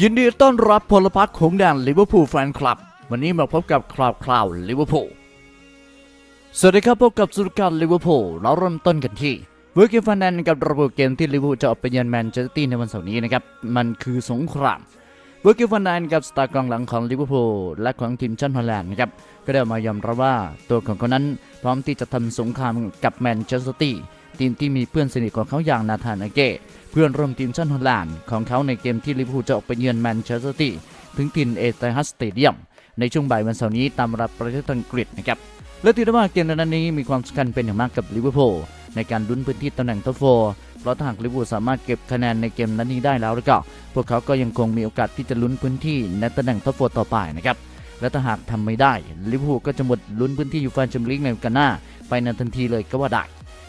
ยินดีต้อนรับพลพรรคของแดนลิเวอร์พูลแฟนคลับ วันนี้มาพบกับคราวคราวลิเวอร์พูลสวัสดีครับพบกับสุรการลิเวอร์พูลเราเริ่มต้นกันที่เวอร์กิฟันแนนกับระบบเกมที่ลิเวอร์พูลจะออกไปเยือนแมนเชสเตอร์ในวันเสาร์นี้นะครับ มันคือสงครามเวอร์กิฟันแนนกับสตาร์กองหลังของลิเวอร์พูลและของทีมชาติฮอลแลนด์นะครับก็ได้มายอมรับว่าตัวของเขานั้นพร้อมที่จะทำสงครามกับแมนเชสเตอร์ ทีมที่มีเพื่อนสนิทของเขาอย่างนาธานอาเก้เพื่อนร่วมทีมชาติฮอลแลนด์ของเขาในเกมที่ลิเวอร์พูลจะออกไปเยือนแมนเชสเตอร์ซิตี้ถึงถิ่นเอสไตฮัสสเตเดียมในช่วงบ่ายวันเสาร์นี้ตามรับประเทศอังกฤษนะครับและถือได้ว่าเกมนัดนี้มีความสำคัญเป็นอย่างมากกับลิเวอร์พูลในการลุ้นพื้นที่ตำแหน่งท็อปโฟร์เพราะถ้าหากลิเวอร์พูลสามารถเก็บคะแนนในเกมนัดนี้ได้แล้วแล้วก็ พวกเขาก็ยังคงมีโอกาสที่จะลุ้นพื้นที่ในตำแหน่งท็อปโฟร์ต่อไปนะครับและถ้าหากทำไม่ได้ลิเวอร์พูลก็จะหมดลุ้นพื้นที่ยูฟ่าแชมเปี้ยนลีกในอกาสหน้า ไปในทันทีเลยก็ว่าได้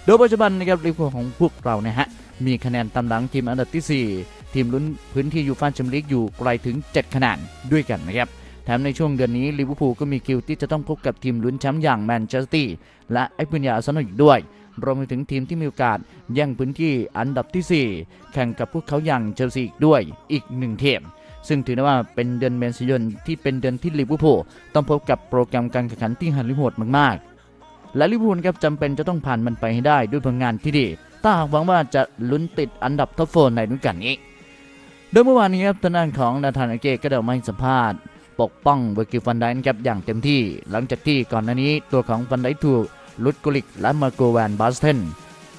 โดยปัจจุบันนะครับลิเวอร์พูลของพวกเราเนี่ยฮะมีคะแนนตามหลังทีมอันดับที่ 4 ทีมลุ้นพื้นที่ยูฟ่าแชมเปี้ยนลีกอยู่ไกลถึง 7 คะแนนด้วยกันนะครับแถมในช่วงเดือนนี้ลิเวอร์พูลก็มีคิวที่จะต้องพบกับทีมลุ้นแชมป์อย่างแมนเชสเตอร์และไอปุญญาอาร์เซนอลอีกด้วย รวมไปถึงทีมที่มีโอกาสแย่งพื้นที่อันดับทีสี่4 แข่งกับพวกเขาอย่างเชลซีอีกด้วยอีกหนึ่งทีมซึ่งถือได้ว่าเป็นเดือนเมษายนที่เป็นเดือนที่ลิเวอร์พูลต้องพบกับโปรแกรมการแข่งขันที่หันลิโหดมาก และลิเวอร์พูลครับจำเป็นจะต้องผ่านมันไปให้ได้ด้วยผลงานที่ดี ถ้าหากหวังว่าจะลุ้นติดอันดับท็อปโฟร์ในฤดูกาลนี้ โดยเมื่อวานนี้ครับทางด้านของนาธานอาเกก็ได้มาให้สัมภาษณ์ ปกป้องเวอร์กิฟันไดน์ครับอย่างเต็มที่ หลังจากที่ก่อนหน้านี้ตัวของฟันไดน์ถูกลุดกุลิกและมาโกแวนบาสเทน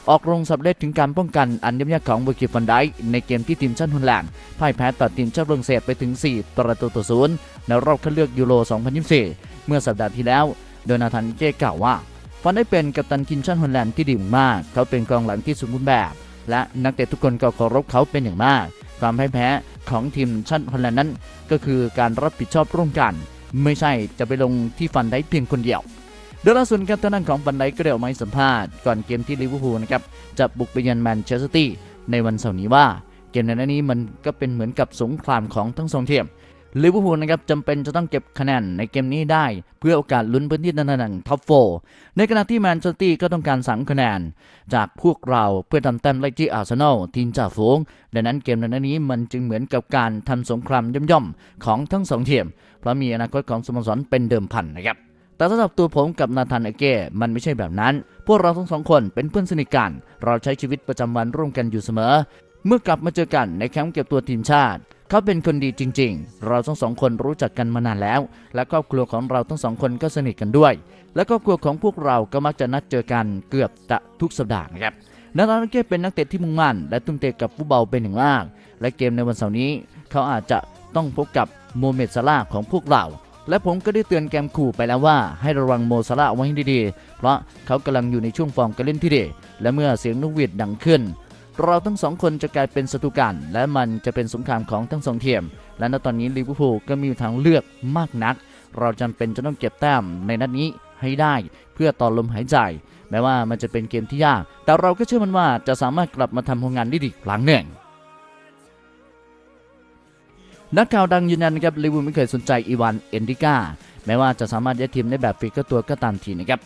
ออกโรงสำเร็จถึงการป้องกันอันยำยากของเวอร์กิฟันไดน์ในเกมที่ทีมชาติฮอลแลนด์พ่ายแพ้ต่อทีมชาติฝรั่งเศสไปถึง 4 ประตูต่อศูนย์ในรอบคัดเลือกยูโร 2024 เมื่อสัปดาห์ที่แล้ว โดยนาธานเกกล่าวว่า ฟันได้เป็นกัปตันทีมชาติฮอลแลนด์ที่ดีมาก เขาเป็นกองหลังที่สมบูรณ์แบบ และนักเตะทุกคนก็เคารพเขาเป็นอย่างมาก ความแพ้ของทีมชาติฮอลแลนด์นั้น ก็คือการรับผิดชอบร่วมกัน ไม่ใช่จะไปลงที่ฟันได้เพียงคนเดียวโดยล่าสุดครับทางด้านของฟันไดก็ได้ออกมาสัมภาษณ์ก่อนเกมที่ลิเวอร์พูลนะครับจะบุกไปเยือนแมนเชสเตอร์ซิตี้ในวันเสาร์นี้ว่า เกมในนัดนี้มันก็เป็นเหมือนกับสงครามของทั้งสองทีม ลิเวอร์พูลนะครับจำเป็นจะต้องเก็บคะแนนในเกมนี้ได้ เพื่อโอกาสลุ้นพื้นที่ตำแหน่งท็อปโฟในขณะที่แมนเชสเตอร์ก็ต้องการสามคะแนน จากพวกเราเพื่อทำแต้มไล่ที่อาร์เซนอลทีมจ่าฝูงดังนั้นเกมในนัดนี้มันจึงเหมือนกับการทำสงครามย่อมๆของทั้งสองทีมเพราะมีอนาคตของสโมสรเป็นเดิมพันนะครับแต่สำหรับตัวผมกับนาธานเอเก้ มันไม่ใช่แบบนั้น พวกเราทั้งสองคนเป็นเพื่อนสนิทกัน เราใช้ชีวิตประจำวันร่วมกันอยู่เสมอ เมื่อกลับมาเจอกันในแคมป์เก็บตัวทีมชาติ เขาเป็นคนดีจริง ๆ เราทั้งสองคนรู้จักกันมานานแล้ว และครอบครัวของเราทั้งสองคนก็สนิทกันด้วย และครอบครัวของพวกเราก็มักจะนัดเจอกันเกือบจะทุกสัปดาห์นะครับนาธานเอเก้เป็นนักเตะที่มุ่งมั่น และทุ่มเทกับฟุตบอลเป็นอย่างมาก และเกมในวันเสาร์นี้ เขาอาจจะต้องพบกับโมเมดซาลาของพวกเรา และผมก็ได้เตือนแกมขู่ไปแล้วว่า ให้ระวังโมซาลาไว้ให้ดีๆ เพราะเขากำลังอยู่ในช่วงฟอร์มการเล่นที่ดีและเมื่อเสียงนกหวีดดังขึ้น เราทั้งสองคนจะกลายเป็นศัตรูกัน และมันจะเป็นสงครามของทั้งสองทีม และณตอนนี้ลิเวอร์พูลก็มีทางเลือกมากนัก เราจำเป็นจะต้องเก็บแต้มในนัดนี้ให้ได้เพื่อต่อลมหายใจ แม้ว่ามันจะเป็นเกมที่ยาก แต่เราก็เชื่อมันว่าจะสามารถกลับมาทำผลงานได้ดีอีกครั้งหนึ่งนักข่าวดังยืนยันนะครับลิเวอร์พูลไม่เคยสนใจอีวานเอนดิก้าแม้ว่าจะสามารถย้ายทีมได้แบบฟรีก็ตัวก็ตามทีนะครับ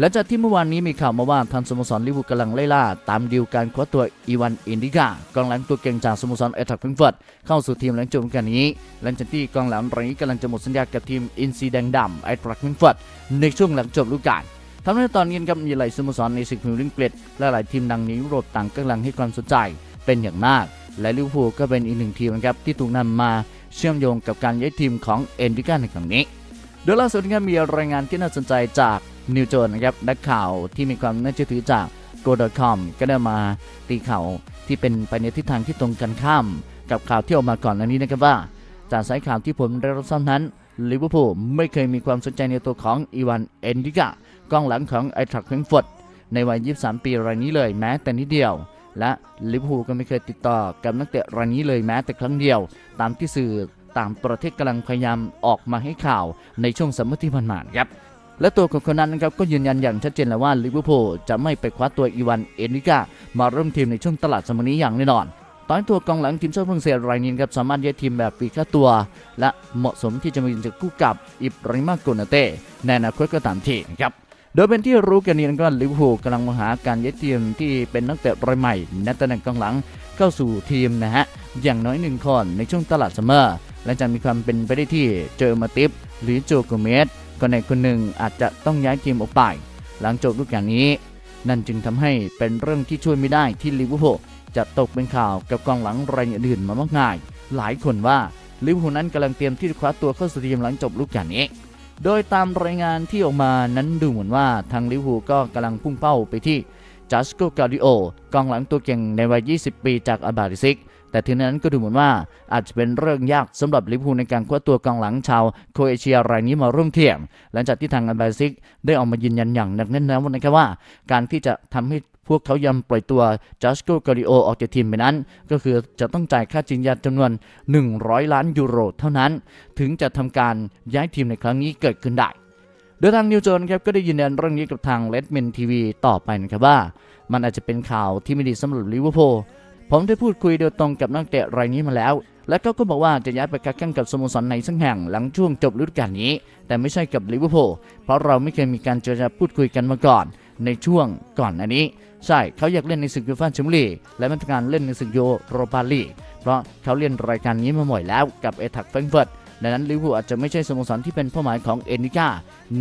หลังจากที่เมื่อวานนี้มีข่าวมาว่าทางสโมสรลิเวอร์พูลกำลังไล่ล่า ตามดีลการคว้าตัวอีวานเอนดิกากองหลังตัวเก่งจากสโมสรเอทักฟิงเฟิร์ตเข้าสู่ทีมหลังจบฤดูกาลนี้ หลังจากที่กองหลังรายนี้กำลังจะหมดสัญญากับทีมอินซีแดงดำไอทรักฟิงเฟิร์ตในช่วงหลังจบฤดูกาลทำให้ตอนนี้ครับมีหลายสโมสรในศึกพรีเมียร์ลีกอังกฤษและหลายทีมดังในยุโรปต่างกำลังให้ความสนใจเป็นอย่างมาก และลิเวอร์พูลก็เป็นอีกหนึ่งทีมครับที่ถูกนำมาเชื่อมโยงกับการย้ายทีมของเอนดิกาในครั้งนี้โดยล่าสุดนะครับมีรายงานที่น่าสนใจจาก นิวโจนนะครับนักข่าวที่มีความน่าเชื่อถือจาก go.com ก็ได้มาตีข่าวที่เป็นไปในทิศทางที่ตรงกันข้าม กับข่าวที่ออกมาก่อนหน้านี้นะครับว่า จากสายข่าวที่ผมได้รับทราบนั้นลิเวอร์พูลไม่เคยมีความสนใจในตัวของอีวานเอนดิกากองหลังของไอทรักเฟงฟอร์ดในวัย 23 ปีรายนี้เลยแม้แต่นิดเดียว และลิเวอร์พูลก็ไม่เคยติดต่อกับนักเตะรายนี้เลยแม้แต่ครั้งเดียว ตามที่สื่อต่างประเทศกำลังพยายามออกมาให้ข่าวในช่วงสัมมติพันธ์ครับ และตัวของคนนั้นนะครับก็ยืนยันอย่างชัดเจนแล้วว่าลิเวอร์พูลจะไม่ไปคว้าตัวอีวานเอนดิกามาร่วมทีมในช่วงตลาดสมนี้อย่างแน่นอนตอนตัวกองหลังทีมชาติฝรั่งเศสรายนี้ครับสามารถย้ายทีมแบบฟรีค่าตัว และเหมาะสมที่จะมายืนจากคู่กับอิบราฮิมาโกนาเต้ในอนาคตก็ตามทีนะครับโดยเป็นที่รู้กันดีนะครับลิเวอร์พูลกำลังมองหาการย้ายทีมที่เป็นนักเตะรายใหม่ในตำแหน่งกองหลังเข้าสู่ทีมนะฮะ อย่างน้อยหนึ่งคนในช่วงตลาดซัมเมอร์ และจะมีความเป็นไปได้ที่เจอมาติฟหรือโจโกเมส คนใดคนหนึ่งอาจจะต้องย้ายทีมออกไป หลังจบฤดูกาลนี้ นั่นจึงทำให้เป็นเรื่องที่ช่วยไม่ได้ที่ลิเวอร์พูลจะตกเป็นข่าวกับกองหลังรายอื่นมามากมาย หลายคนว่าลิเวอร์พูลนั้นกำลังเตรียมที่จะคว้าตัวเข้าสู่ทีมหลังจบฤดูกาลนี้ โดยตามรายงานที่ออกมานั้นดูเหมือนว่าทางลิเวอร์พูลก็กำลังพุ่งเป้าไปที่จัสโกกาดิโอกองหลังตัวเก่งในวัย 20 ปีจากอาบาริซิก แต่ทีนั้นก็ดูเหมือนว่าอาจจะเป็นเรื่องยากสำหรับลิเวอร์พูลในการคว้าตัวกองหลังชาวโคเอเชียรายนี้มาร่วมทีมหลังจากที่ทางอาบาริซิกได้ออกมายืนยันอย่างหนักแน่นแล้วนะครับว่า การที่จะทำให้พวกเขายอมปล่อยตัวจัสโกกาดิโอออกจากทีมไปนั้น ก็คือจะต้องจ่ายค่าจริงยาจำนวน 100 ล้านยูโรเท่านั้น ถึงจะทำการย้ายทีมในครั้งนี้เกิดขึ้นได้โดยทางนิวโจนครับก็ได้ยืนยันเรื่องนี้กับทางเลดเมนทีวีต่อไปนะครับว่า มันอาจจะเป็นข่าวที่ไม่ดีสำหรับลิเวอร์พูล ผมได้พูดคุยโดยตรงกับนักเตะรายนี้มาแล้ว และเขาก็บอกว่าจะย้ายไปค้าแข่งกับสโมสรไหนสักแห่งหลังช่วงจบฤดูกาลนี้ แต่ไม่ใช่กับลิเวอร์พูลเพราะเราไม่เคยมีการเจรจาพูดคุยกันมาก่อน ในช่วงก่อนอันนี้ ใช่เขาอยากเล่นในศึกยูฟ่าแชมเปี้ยนลีกและมันการเล่นในศึกโยโรปาลีกเพราะเขาเล่นรายการนี้มาบ่อยแล้วกับเอทักเฟรงเฟิร์ตดังนั้นลิเวอร์พูลอาจจะไม่ใช่สโมสรที่เป็นเป้าหมายของเอนิก้า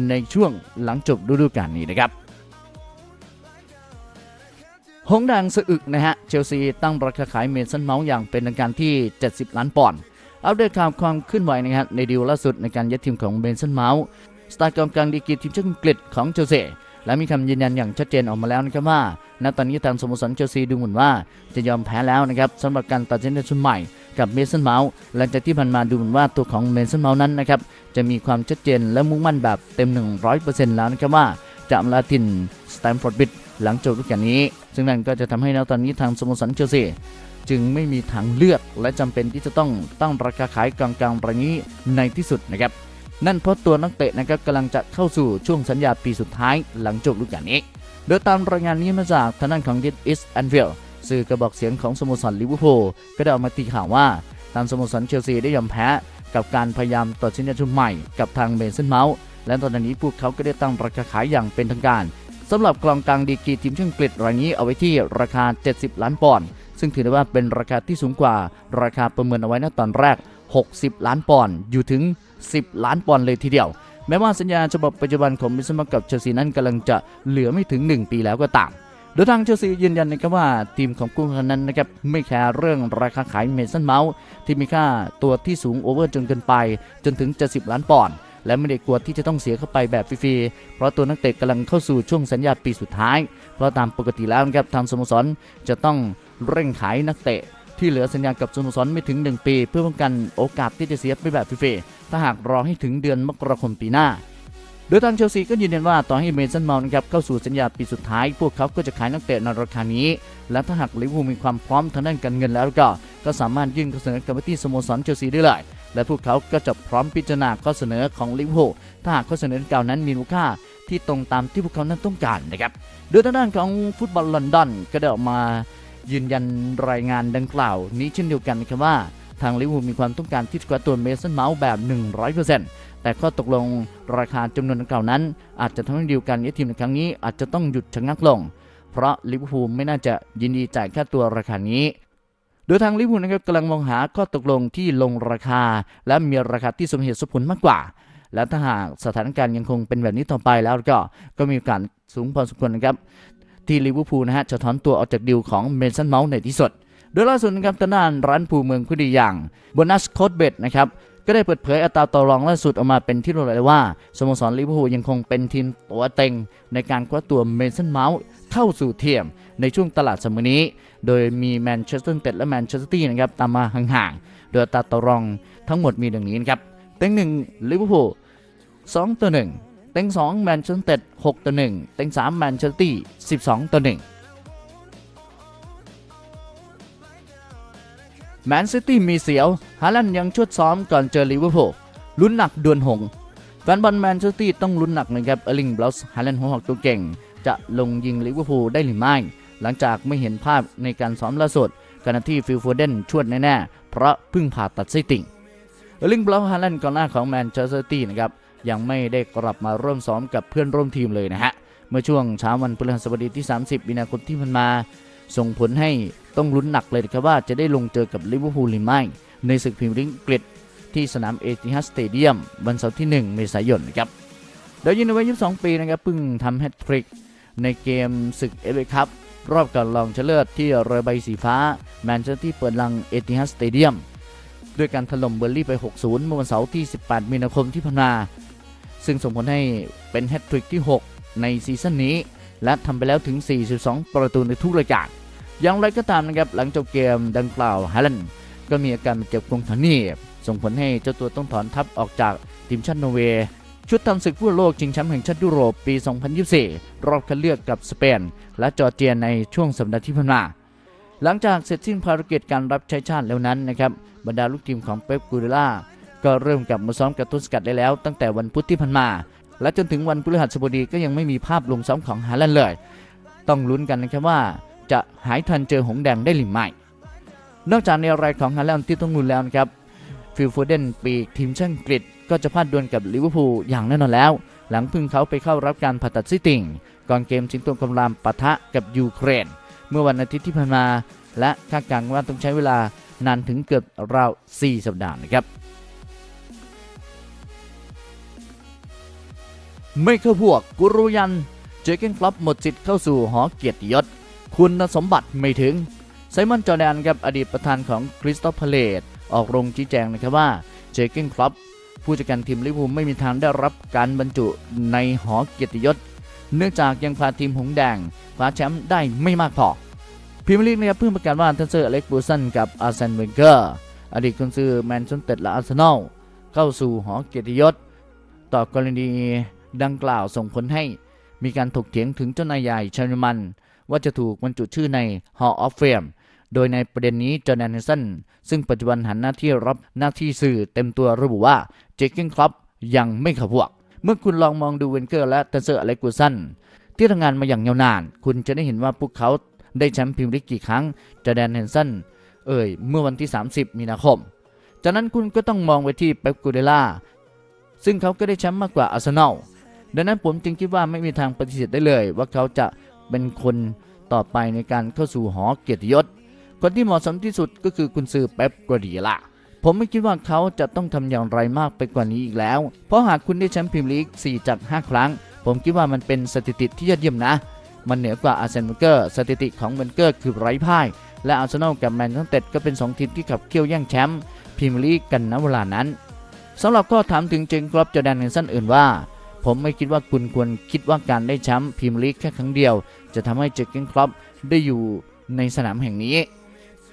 ในช่วงหลังจบฤดูกาลนี้นะครับ หงดังสะอึกนะฮะ เชลซีตั้งราคาขายเมสันเมาส์อย่างเป็นทางการที่ 70 ล้านปอนด์อัปเดตข่าวความเคลื่อนไหวนะครับในดีลล่าสุดในการยัดทีมของเบนสันเมาส์สตาร์กองกลางดีกรีทีมชาติอังกฤษของเชลซีและมีคำยืนยันอย่างชัดเจนออกมาแล้วนะครับว่า ณ ตอนนี้ทางสโมสรเชลซีดูเหมือนว่าจะยอมแพ้แล้วนะครับสำหรับการตัดสินใจชุดใหม่กับเมสันเมาส์หลังจากที่ผ่านมาดูเหมือนว่าตัวของเมสันเมาส์นั้นนะครับจะมีความชัดเจนและมุ่งมั่นแบบเต็ม 100%แล้วนะครับว่าจะอำลาทินสแตมฟอร์ดบิด หลังจบฤดูกาลนี้ ซึ่งนั่นก็จะทำให้ณตอนนี้ทางสโมสรเชลซีจึงไม่มีทางเลือกและจำเป็นที่จะต้องตั้งราคาขายกลางๆรายนี้ในที่สุดนะครับ นั่นเพราะตัวนักเตะนะครับกำลังจะเข้าสู่ช่วงสัญญาปีสุดท้ายหลังจบฤดูกาลนี้ โดยตามรายงานนี้มาจากทางด้านของดิสอิสแอนฟิลสื่อกระบอกเสียงของสโมสรลิเวอร์พูลก็ได้ออกมาตีข่าวว่าทางสโมสรเชลซีได้ยอมแพ้กับการพยายามตัดสินใจชุดใหม่กับทางเบนเซนเมาส์และตอนนี้พวกเขาก็ได้ตั้งราคาขายอย่างเป็นทางการ สำหรับกลองกลางดีกรีทีมชาติอังกฤษรายนี้เอาไว้ที่ราคา 70 ล้านปอนด์ซึ่งถือได้ว่าเป็นราคาที่สูงกว่า ราคาประเมินเอาไว้ณตอนแรก 60 ล้านปอนด์อยู่ถึง 10 ล้านปอนด์เลยทีเดียว แม้ว่าสัญญาฉบับปัจจุบันของมิสมากับเชลซีนั้นกำลังจะเหลือไม่ถึง 1 ปีแล้วก็ตามโดยทางเชลซียืนยันนะครับว่าทีมของกุ้งนั้นนะครับไม่แคร์เรื่องราคาขายเมสันเมาส์ที่มีค่าตัวที่สูงโอเวอร์จนเกินไปจนถึง 70 ล้านปอนด์ และไม่ได้กลัวที่จะต้องเสียเข้าไปแบบฟรีๆ เพราะตัวนักเตะกำลังเข้าสู่ช่วงสัญญาปีสุดท้าย เพราะตามปกติแล้วนะครับทางสโมสรจะต้องเร่งขายนักเตะที่เหลือสัญญากับสโมสรไม่ถึง 1 ปี เพื่อป้องกันโอกาสที่จะเสียไปแบบฟรีๆ ถ้าหากรอให้ถึงเดือนมกราคมปีหน้า โดยทางเชลซีก็ยืนยันว่าต่อให้เมสันเมาส์นะครับเข้าสู่สัญญาปีสุดท้าย พวกเขาก็จะขายนักเตะในราคานี้ และถ้าหากลิเวอร์พูลมีความพร้อมทางด้านการเงินแล้วก็ ก็สามารถยื่นเสนอกับที่สโมสรเชลซีได้เลย และพวกเขาก็จะพร้อมพิจารณาข้อเสนอของลิเวอร์พูลถ้าหากข้อเสนอดังกล่านั้นมีมูลค่าที่ตรงตามที่พวกเขานั้นต้องการนะครับ โดยทางด้านของฟุตบอลลอนดอนก็ได้ออกมายืนยันรายงานดังกล่าว นี้เช่นเดียวกันครับว่าทางลิเวอร์พูลมีความต้องการที่จะคว้าตัวเมสันเมาส์แบบ 100%แต่ข้อตกลงราคาจำนวนดังกล่าวนั้น อาจจะทำให้ดีลการย้ายทีมในครั้งนี้อาจจะต้องหยุดชะงักลง เพราะลิเวอร์พูลไม่น่าจะยินดีจ่ายค่าตัวราคานี้ โดยทางลิเวอร์พูลนะครับกำลังมองหาข้อตกลงที่ลงราคา และมีราคาที่สมเหตุสมผลมากกว่า และถ้าหากสถานการณ์ยังคงเป็นแบบนี้ต่อไปแล้วก็ก็มีโอกาสสูงพอสมควรนะครับที่ลิเวอร์พูลนะฮะจะถอนตัวออกจากดีลของเมสันเมาส์ในที่สุดโดยล่าสุดนะครับทางด้านร้านภูเมืองผู้ดีอย่างโบนัสโคดเบดนะครับก็ได้เปิดเผยอัตราต่อรองล่าสุดออกมาเป็นที่รู้เลยว่าสโมสรลิเวอร์พูลยังคงเป็นทีมตัวเต็งในการคว้าตัวเมสันเมาส์เข้าสู่เทียม ในช่วงตลาดสมอนี้ โดยมีแมนเชสเตอร์ยูไนเต็ดและแมนเชสเตอร์ซิตี้นะครับตามมาห่างๆ โดยตาต่อรองทั้งหมดมีดังนี้นะครับ เต็งหนึ่งลิเวอร์พูลสองต่อหนึ่งเต็งสองแมนเชสเตอร์ยูไนเต็ดหกต่อหนึ่งเต็งสามแมนเชสเตอร์ซิตี้สิบสองต่อหนึ่งแมนซิตี้มีเสียว ฮาลันด์ยังชวดซ้อมก่อนเจอลิเวอร์พูลลุ้นหนักดวลหงส์แฟนบอลแมนซิตี้ต้องลุ้นหนักนะครับ เอลิงบลอสฮาลันด์หัวหอกตัวเก่ง จะลงยิงลิเวอร์พูลได้หรือไม่ หลังจากไม่เห็นภาพในการซ้อมล่าสุดขณะที่ฟิลโฟเดนชวดแน่ๆ เพราะเพิ่งผ่าตัดไส้ติ่งเอลิงบลอสฮาลันกองหน้าของแมนเชสเตอร์ซิตี้นะครับยังไม่ได้กลับมาร่วมซ้อมกับเพื่อนร่วมทีมเลยนะฮะ เมื่อช่วงเช้าวันพฤหัสบดีที่ 30 มีนาคมที่ผ่านมา ส่งผลให้ต้องลุ้นหนักเลยครับว่าจะได้ลงเจอกับลิเวอร์พูลหรือไม่ในศึกพรีเมียร์ลีกอังกฤษที่สนามเอติฮัดสเตเดียมวันเสาร์ที่ 1 เมษายนนะครับโดยยินในวัย22 ปีนะครับเพิ่งทำแฮตทริกในเกมศึกเอฟเอคัพ รอบก่อนรองชนะเลิศที่เรือใบสีฟ้า แมนเชสเตอร์ที่เปิดลังเอติฮัดสเตเดียมด้วยการถล่มเบอร์ลี่ไป 6-0 เมื่อวันเสาร์ที่ 18 มีนาคมที่ผ่านมา ซึ่งส่งผลให้เป็นแฮตทริกที่ 6 ในซีซั่นนี้ และทำไปแล้วถึง 42 ประตูในทุกรายการอย่างไรก็ตามนะครับหลังจบเกมดังกล่าวฮาลันก็มีอาการเจ็บกรงขาหนีบส่งผลให้เจ้าตัวต้องถอนทัพออกจากทีมชาตินอร์เวย์ ชุดทำศึกฟุตบอลโลกชิงแชมป์แห่งชาติยุโรปปี 2024 รอบคัดเลือกกับสเปน และจอร์เจียในช่วงสัปดาห์ที่ผ่านมาหลังจากเสร็จสิ้นภารกิจการรับใช้ชาติแล้วนั้นนะครับบรรดาลูกทีมของเป๊ปกูเดล่าก็เริ่มกลับมาซ้อมกับต้นสกัดได้แล้ว ตั้งแต่วันพุธที่ผ่านมา และจนถึงวันพฤหัสบดีก็ยังไม่มีภาพลงซ้อมของฮาลันด์เลย ต้องลุ้นกันนะครับว่า จะหายทันเจอหงแดงได้หรือไม่นอกจากในรายของฮาลันด์ที่ต้องลุ้นแล้วนะครับฟิลโฟเดนปีกทีมชาติอังกฤษ ก็จะพลาดดวลกับลิเวอร์พูลอย่างแน่นอนแล้ว หลังพึ่งเขาไปเข้ารับการผ่าตัดซิติงก่อนเกมชิงตัวกำลังปะทะกับยูเครน เมื่อวันอาทิตย์ที่ผ่านมา และคาดการณ์ว่าต้องใช้เวลานานถึงเกือบราว 4 สัปดาห์นะครับไม่เข้าพวกกุรุยัน เจเกนคลับหมดสิทธิ์เข้าสู่หอเกียรติยศ คุณสมบัติไม่ถึง ไซมอนจอแดนครับอดีตประธานของคริสตัลพาเลตออกโรงชี้แจงนะครับว่า เจเกนคลับ ผู้จัดการทีมลิเวอร์พูลไม่มีทางได้รับการบรรจุในหอเกียรติยศ เนื่องจากยังพาทีมหงสแดงคว้าแชมป์ได้ไม่มากพอพรีเมียร์ลีกนะครับเพิ่งประกาศว่าทันเซอร์อเล็กบูสันกับอาร์เซนเวนเกอร์อดีตกุนซือแมนเชสเตอร์และอาร์เซนอลเข้าสู่หอเกียรติยศ ต่อกรณีดังกล่าวส่งผลให้มีการถกเถียงถึงเจ้านายใหญ่เชาร์มัน ว่าจะถูกบรรจุชื่อใน Hall of Fame โดยในประเด็นนี้จอร์แดนเฮนสันซึ่งปัจจุบันหันหน้าที่รับหน้าที่สื่อเต็มตัวระบุว่าเจคเกนคลับยังไม่เข้าพวก เมื่อคุณลองมองดูเวนเกอร์และเทนเซอร์อเล็กกูสันที่ทำงานมาอย่างยาวนาน คุณจะได้เห็นว่าพวกเขาได้แชมป์พรีเมียร์ลีกกี่ครั้งจอร์แดนเฮนสันเอ่ย เมื่อวันที่ 30 มีนาคม จากนั้นคุณก็ต้องมองไปที่เป๊ปกูเดล่า ซึ่งเขาก็ได้แชมป์มากกว่าอาร์เซนอล ดังนั้นผมจึงคิดว่าไม่มีทางปฏิเสธได้เลย ว่าเขาจะเป็นคนต่อไปในการเข้าสู่หอเกียรติยศ คนที่เหมาะสมที่สุดก็คือกุนซือเป๊ปกัวดิโอลาผมไม่คิดว่าเขาจะต้องทำอย่างไรมากไปกว่านี้อีกแล้ว เพราะหากคุณได้แชมป์พรีเมียร์ลีก 4 จาก 5 ครั้ง ผมคิดว่ามันเป็นสถิติที่ยอดเยี่ยมนะ มันเหนือกว่าอาร์เซนเวนเกอร์ สถิติของเวนเกอร์คือไร้พ่าย และอาร์เซนอลกับแมนเชสเตอร์ก็เป็น 2 ทีมที่ขับเคี่ยวแย่งแชมป์พรีเมียร์ลีกกันณเวลานั้นสำหรับข้อถามถึงเจงกรอบจอแดนเฮนสันอื่นว่า ผมไม่คิดว่าคุณควรคิดว่าการได้แชมป์พรีเมียร์ลีกแค่ครั้งเดียว จะทำให้เจอเกนครอปได้อยู่ในสนามแห่งนี้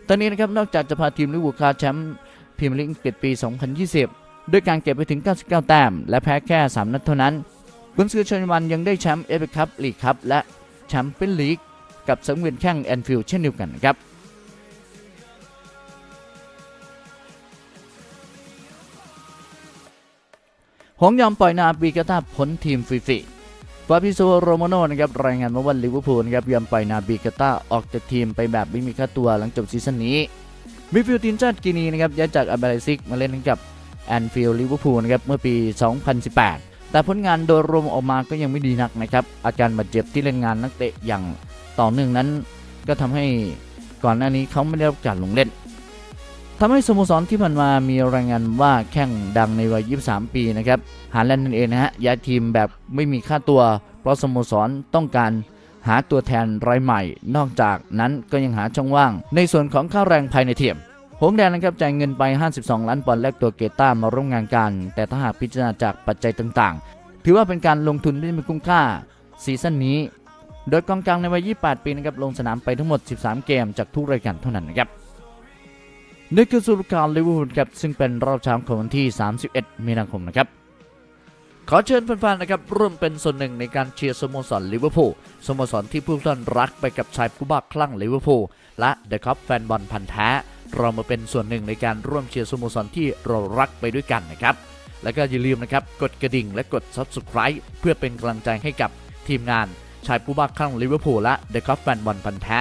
ตอนนี้นะครับนอกจากจะพาทีมลิเวอร์พูลคว้าแชมป์พรีเมียร์ลีกอังกฤษปี 2020 ด้วยการเก็บไปถึง 99 แต้ม และแพ้แค่ 3 นัดเท่านั้นกุนซือชนวันยังได้แชมป์เอฟเอคัพลีกคัพและแชมเปี้ยนลีกกับสังเวียนแข่งแอนฟิลด์เช่นเดียวกันนะครับหงยอมปล่อยนาบีกาตาพ้นทีมฟรีๆ ฟาบิโซโรโมโนนะครับรายงานมาว่าลิเวอร์พูลนครับยอมปล่อยนาบีกาตาออกจากทีมไปแบบไม่มีค่าตัวหลังจบซีซั่นนี้มิดฟิลด์ทีมชาติกินีนะครับย้ายจากอาเบลซิกมาเล่นกับแอนฟิลด์ลิเวอร์พูลนะครับเมื่อปี 2018 แต่ผลงานโดยรวมออกมาก็ยังไม่ดีนักนะครับอาการบาดเจ็บที่เล่นงานนักเตะอย่างต่อเนื่องนั้น ก็ทำให้ก่อนหน้านี้เขาไม่ได้รับการลงเล่น ทำให้สโมสรที่ผ่านมามีรายงานว่าแข่งดังในวัย 23 ปีนะครับฮาแลนด์นั่นเองนะฮะย้ายทีมแบบไม่มีค่าตัว เพราะสโมสรต้องการหาตัวแทนรายใหม่ นอกจากนั้นก็ยังหาช่องว่าง ในส่วนของค่าแรงภายในทีมหงแดงนะครับจ่ายเงินไป 52 ล้านปอนด์แลกตัวเกต้ามาร่วมงานกัน แต่ถ้าหากพิจารณาจากปัจจัยต่างๆ ถือว่าเป็นการลงทุนที่ม่คุ้มค่าซีซั่นนี้ โดยกองกลางในวัย 28 ปีนะครับลงสนามไปทั้งหมด 13 เกมจากทุกรายการเท่านั้นนะครับ นี่คือสุรการลิเวอร์พูลครับซึ่งเป็นรอบเช้าของวันที่ 31 มีนาคมนะครับขอเชิญแฟนๆนะครับร่วมเป็นส่วนหนึ่งในการเชียร์สโมสรลิเวอร์พูลสโมสรที่ผู้ท่านรักไปกับชายผู้บ้าคลั่งลิเวอร์พูลและเดอะคัพแฟนบอลพันธ์แท้ เรามาเป็นส่วนหนึ่งในการร่วมเชียร์สโมสรที่เรารักไปด้วยกันนะครับ แล้วก็อย่าลืมนะครับกดกระดิ่งและกด Subscribe เพื่อเป็นกำลังใจให้กับทีมงานชายผู้บ้าคลั่งลิเวอร์พูลและเดอะคัพแฟนบอลพันธ์แท้